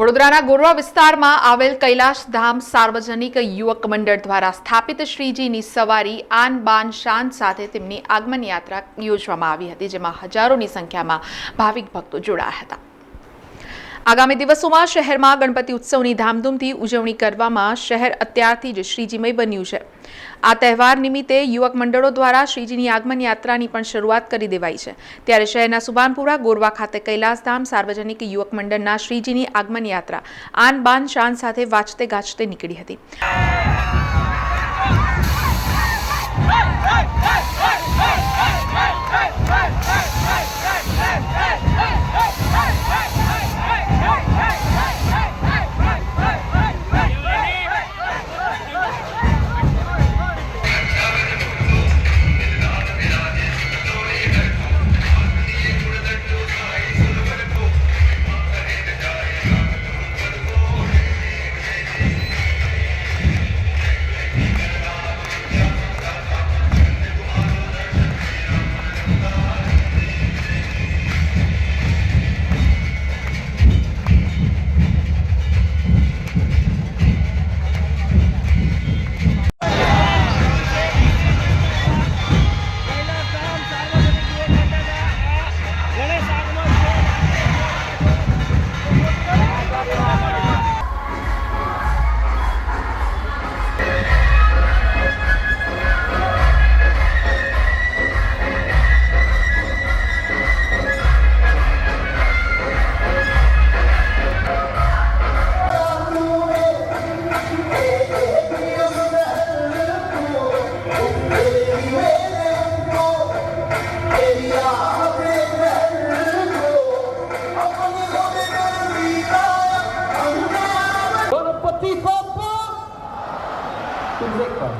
વડોદરાના ગોરવા વિસ્તારમાં આવેલ કૈલાશ ધામ સાર્વજનિક યુવક મંડળ દ્વારા સ્થાપિત શ્રીજીની સવારી આન બાન શાન સાથે તેમની આગમન યાત્રા યોજવામાં આવી હતી, જેમાં હજારોની સંખ્યામાં ભાવિક ભક્તો જોડાયા હતા. આગામી દિવસોમાં શહેરમાં ગણપતિ ઉત્સવની ધામધૂમથી ઉજવણી કરવામાં શહેર અત્યારથી જ શ્રીજીમય બન્યું છે. આ તહેવાર નિમિત્તે યુવક મંડળો દ્વારા શ્રીજીની આગમન યાત્રાની પણ શરૂઆત કરી દેવાઈ છે. ત્યારે શહેરના સુબાનપુરા, ગોરવા ખાતે કૈલાસધામ સાર્વજનિક યુવક મંડળના શ્રીજીની આગમન યાત્રા આન બાન શાન સાથે વાંચતે ગાજતે નીકળી હતી.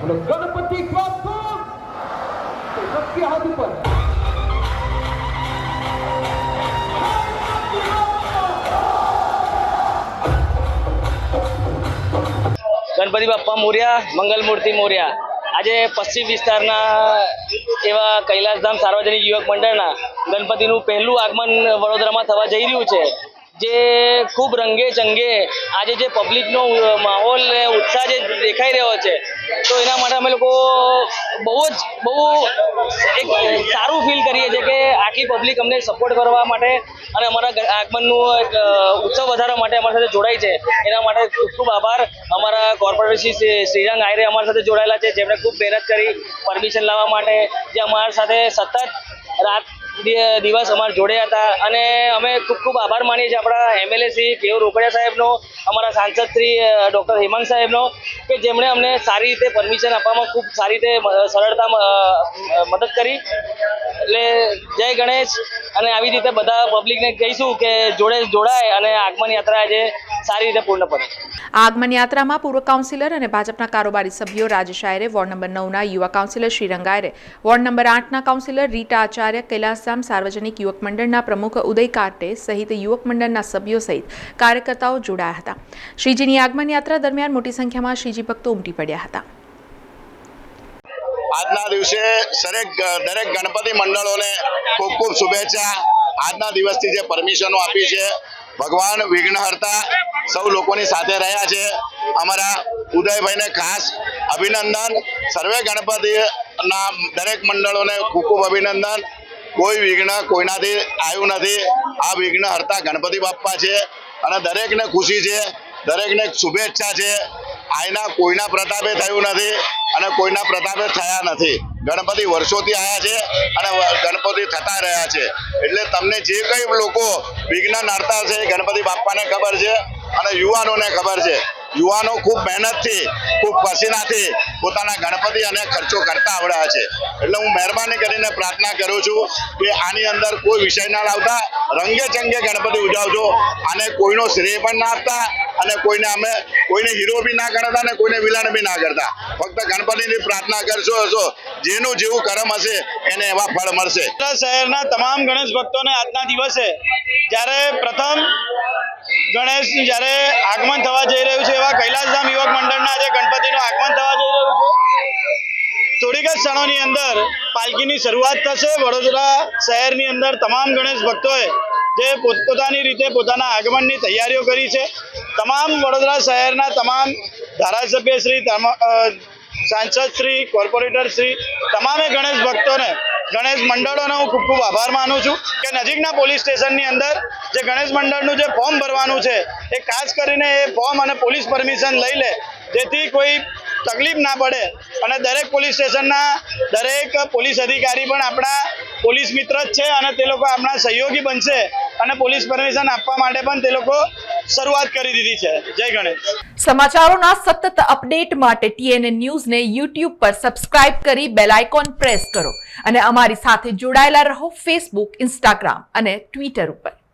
બોલો ગણપતિ બાપુ. નક્કી હાથ ઉપર. ગણપતિ બાપ્પા મોર્યા મંગલ મૂર્તિ મોર્યા. આજે પશ્ચિમ વિસ્તારના એવા કૈલાસધામ સાર્વજનિક યુવક મંડળના ગણપતિનું પહેલું આગમન વડોદરામાં થવા જઈ રહ્યું છે, જે ખૂબ રંગે ચંગે આજે જે પબ્લિકનો માહોલ ને ઉત્સાહ જે દેખાઈ રહ્યો છે તો એના માટે અમે લોકો બહુ જ, બહુ એક સારું ફીલ કરીએ છીએ કે આટલી પબ્લિક અમને સપોર્ટ કરવા માટે અને અમારા આગમનનું એક ઉત્સવ વધારવા માટે અમારી સાથે જોડાય છે. એના માટે ખૂબ ખૂબ આભાર. અમારા કોર્પોરેટર શ્રી શ્રી- શ્રીરંગ આયરે અમારી સાથે જોડાયેલા છે, જેમણે ખૂબ મહેનત કરી પરમિશન લાવવા માટે, જે અમારી સાથે સતત રાત દિવસ અમારા જોડે હતા અને અમે ખૂબ ખૂબ આભાર માનીએ છીએ આપણા એમએલએ શ્રી કેવ રોકડિયા સાહેબનો, અમારા સાંસદ શ્રી ડૉક્ટર હેમંત સાહેબનો, કે જેમણે અમને સારી રીતે પરમિશન આપવામાં ખૂબ સારી રીતે સરળતા મદદ કરી. એટલે જય ગણેશ. અને આવી રીતે બધા પબ્લિકને કહીશું કે જોડે જોડાય અને આગમન યાત્રા આજે સારી રીતે પૂર્ણ પડે. આગમન યાત્રામાં પૂર્વ કાઉન્સિલર અને ભાજપના કારોબારી સભ્યો રાજેશ આયરે વોર્ડ નંબર નવના યુવા councillor Shri Rangayre ward number આઠના કાઉન્સિલર રીટા આચાર્ય કૈલાસધામ સાર્વજનિક યુવક મંડળના પ્રમુખ ઉદય કાર્ટે સહિત યુવક મંડળના સભ્યો સહિત કાર્યકર્તાઓ જોડાયા હતા. શ્રીજીની આગમન યાત્રા દરમિયાન મોટી સંખ્યામાં શ્રીજી ભક્તો ઉમટી પડ્યા હતા. આજના દિવસે દરેક દરેક ગણપતિ મંડળોને ખૂબ ખૂબ શુભેચ્છા. આજના દિવસથી જે પરમિશનો આપી છે ભગવાન વિઘ્નહર્તા સૌ લોકોની સાથે રહ્યા છે. અમારા ઉદયભાઈને ખાસ અભિનંદન. સર્વે ગણપતિના દરેક મંડળોને ખૂબ ખૂબ અભિનંદન. કોઈ વિઘ્ન કોઈનાથી આવ્યું નથી. આ વિઘ્ન હરતા ગણપતિ બાપ્પા છે અને દરેકને ખુશી છે, દરેકને શુભેચ્છા છે. આયના કોઈના પ્રતાપે થયું નથી અને કોઈના પ્રતાપે થયા નથી. ગણપતિ વર્ષોથી આવ્યા છે અને ગણપતિ થતા રહ્યા છે. એટલે તમને જે કઈ લોકો વિઘ્ન નડતા છે ગણપતિ બાપ્પાને ખબર છે. અને યુવાનોને ખબર છે. યુવાનો ખૂબ મહેનતથી, ખૂબ પસીનાથી પોતાના ગણપતિ અને ખર્ચો કરતા આવડ્યા છે. એટલે હું મહેરબાની કરીને પ્રાર્થના કરું છું કે આની અંદર કોઈ વિષય ના લાવતા, રંગે ચંગે ગણપતિ ઉજાવજો અને કોઈનો શ્રેય પણ ના આપતા અને કોઈને અમે, કોઈને હીરો બી ના કરતા અને કોઈને વિલન બી ના કરતા ફક્ત ગણપતિની પ્રાર્થના કરશો હશો. જેનું જેવું કર્મ હશે, એને એવા ફળ મળશે. શહેરના તમામ ગણેશ ભક્તોને આજના દિવસે જ્યારે પ્રથમ ગણેશ, જ્યારે આગમન થવા જઈ રહ્યું છે, એવા કૈલાસધામ યુવક મંડળના આજે ગણપતિનું આગમન થવા જઈ રહ્યું છે. થોડીક જ ક્ષણોની અંદર પાલકીની શરૂઆત થશે. વડોદરા શહેરની અંદર તમામ ગણેશ ભક્તોએ જે પોતપોતાની રીતે પોતાના આગમનની તૈયારીઓ કરી છે. તમામ વડોદરા શહેરના તમામ ધારાસભ્યશ્રી સાંસદશ્રી કોર્પોરેટરશ્રી તમામે ગણેશ ભક્તોને, ગણેશ મંડળોનો હું ખૂબ ખૂબ આભાર માનું છું કે નજીકના પોલીસ સ્ટેશનની અંદર જે ગણેશ મંડળનું જે ફોર્મ ભરવાનું છે, એ ખાસ કરીને એ ફોર્મ અને પોલીસ પરમિશન લઈ લે, જેથી કોઈ તકલીફ ના પડે અને દરેક પોલીસ સ્ટેશનના દરેક પોલીસ અધિકારી પણ આપણા પોલીસ મિત્ર જ છે અને તે લોકો આપણા સહયોગી બનશે અને પોલીસ પરમિશન આપવા માટે પણ તે લોકો શરૂઆત કરી દીધી છે. જય ગણેશ. સમાચારોના સતત અપડેટ માટે ટીએનએ ન્યૂઝને યુટ્યુબ પર સબસ્ક્રાઇબ કરી બેલ આઇકોન પ્રેસ કરો અને અમારી સાથે જોડાયેલા રહો ફેસબુક, ઇન્સ્ટાગ્રામ અને ટ્વિટર ઉપર.